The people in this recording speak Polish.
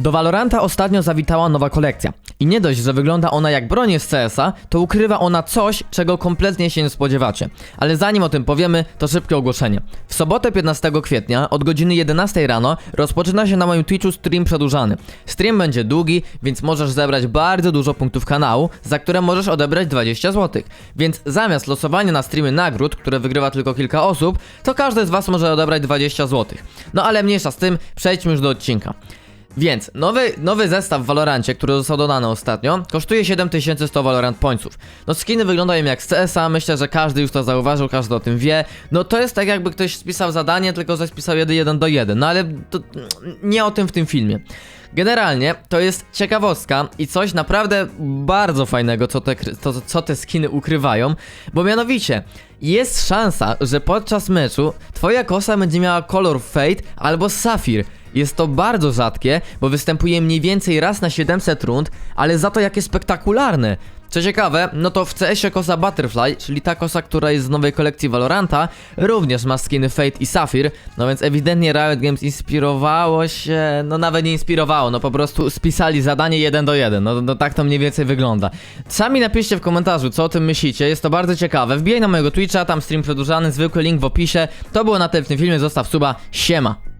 Do Valoranta ostatnio zawitała nowa kolekcja. I nie dość, że wygląda ona jak broń z CS-a, to ukrywa ona coś, czego kompletnie się nie spodziewacie. Ale zanim o tym powiemy, to szybkie ogłoszenie. W sobotę 15 kwietnia od godziny 11 rano rozpoczyna się na moim Twitchu stream przedłużany. Stream będzie długi, więc możesz zebrać bardzo dużo punktów kanału, za które możesz odebrać 20 zł. Więc zamiast losowania na streamy nagród, które wygrywa tylko kilka osób, to każdy z was może odebrać 20 zł. No ale mniejsza z tym, przejdźmy już do odcinka. Więc nowy, nowy zestaw w Valorancie, który został dodany ostatnio, kosztuje 7100 Valorant Pointsów. No skiny wyglądają jak z CS-a, myślę, że każdy już to zauważył, każdy o tym wie. No to jest tak jakby ktoś spisał zadanie, tylko że spisał 1 do 1, no ale to nie o tym w tym filmie. Generalnie to jest ciekawostka i coś naprawdę bardzo fajnego, co te, to, co te skiny ukrywają, bo mianowicie jest szansa, że podczas meczu twoja kosa będzie miała kolor Fade albo Safir. Jest to bardzo rzadkie, bo występuje mniej więcej raz na 700 rund, ale za to jakie spektakularne. Co ciekawe, no to w CS-ie kosa Butterfly, czyli ta kosa, która jest z nowej kolekcji Valoranta, również ma skiny Fate i Sapphire, no więc ewidentnie Riot Games inspirowało się, no nawet nie inspirowało, no po prostu spisali zadanie 1 do 1, no, no tak to mniej więcej wygląda. Sami napiszcie w komentarzu, co o tym myślicie, jest to bardzo ciekawe. Wbijaj na mojego Twitcha, tam stream przedłużany, zwykły link w opisie. To było na tym filmie, zostaw suba, siema!